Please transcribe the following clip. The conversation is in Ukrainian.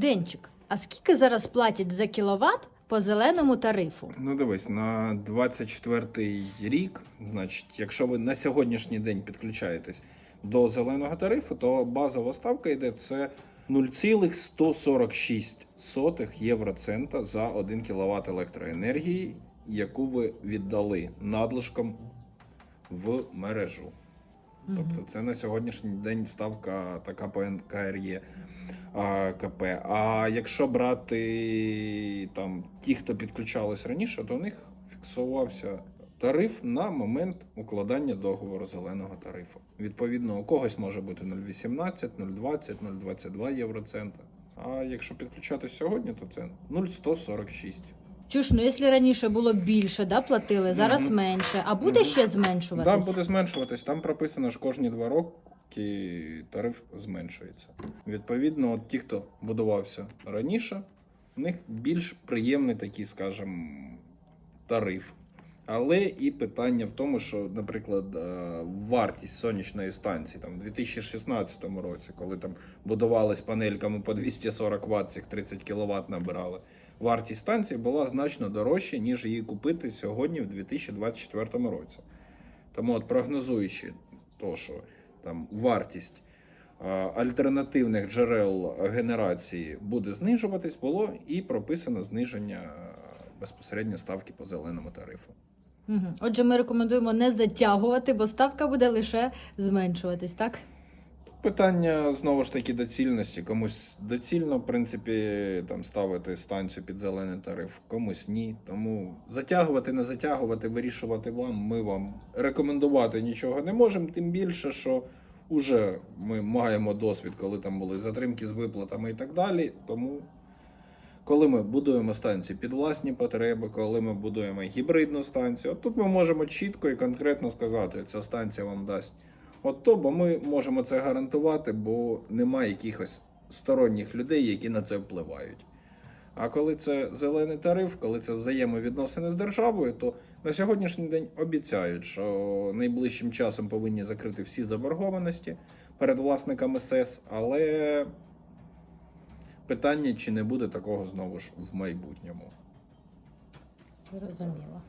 Денчик, а скільки зараз платять за кіловат по зеленому тарифу? Ну, дивись, на 24 рік, значить, якщо ви на сьогоднішній день підключаєтесь до зеленого тарифу, то базова ставка йде це 0,146 євроцента за 1 кВт електроенергії, яку ви віддали надлишком в мережу. Тобто це на сьогоднішній день ставка така по НКРЄ а, КП. А якщо брати там ті, хто підключались раніше, то у них фіксувався тариф на момент укладання договору зеленого тарифу. Відповідно, у когось може бути 0,18, 0,20, 0,22 євроцента. А якщо підключатись сьогодні, то це 0,146. Чуш, ну якщо раніше було більше, да, платили, зараз Мгм. менше. А буде Мгм. ще Так, зменшуватись? буде зменшуватись. Там прописано, що кожні два роки тариф зменшується. Відповідно, от ті, хто будувався раніше, у них більш приємний такий, скажімо, тариф. Але і питання в тому, що, наприклад, е, вартість сонячної станції там, в 2016 році, коли там будувались панельками по 240 Вт, цих 30 кВт набирали, вартість станції була значно дорожча, ніж її купити сьогодні в 2024 році. Тому, от прогнозуючи то, що там вартість е, альтернативних джерел генерації буде знижуватись, було і прописано зниження е, безпосередньо ставки по зеленому тарифу. Угу. Отже, ми рекомендуємо не затягувати, бо ставка буде лише зменшуватись, так? Питання знову ж таки доцільності. Комусь доцільно, в принципі, там ставити станцію під зелений тариф, комусь ні. Тому затягувати, не затягувати, вирішувати вам. Ми вам рекомендувати нічого не можемо. Тим більше, що вже ми маємо досвід, коли там були затримки з виплатами і так далі. Тому, коли ми будуємо станцію під власні потреби, коли ми будуємо гібридну станцію, от тут ми можемо чітко і конкретно сказати, ця станція вам дасть. От то, бо ми можемо це гарантувати, бо немає якихось сторонніх людей, які на це впливають. А коли це зелений тариф, коли це взаємовідносини з державою, то на сьогоднішній день обіцяють, що найближчим часом повинні закрити всі заборгованості перед власниками СЕС, але питання, чи не буде такого знову ж в майбутньому. Зрозуміло.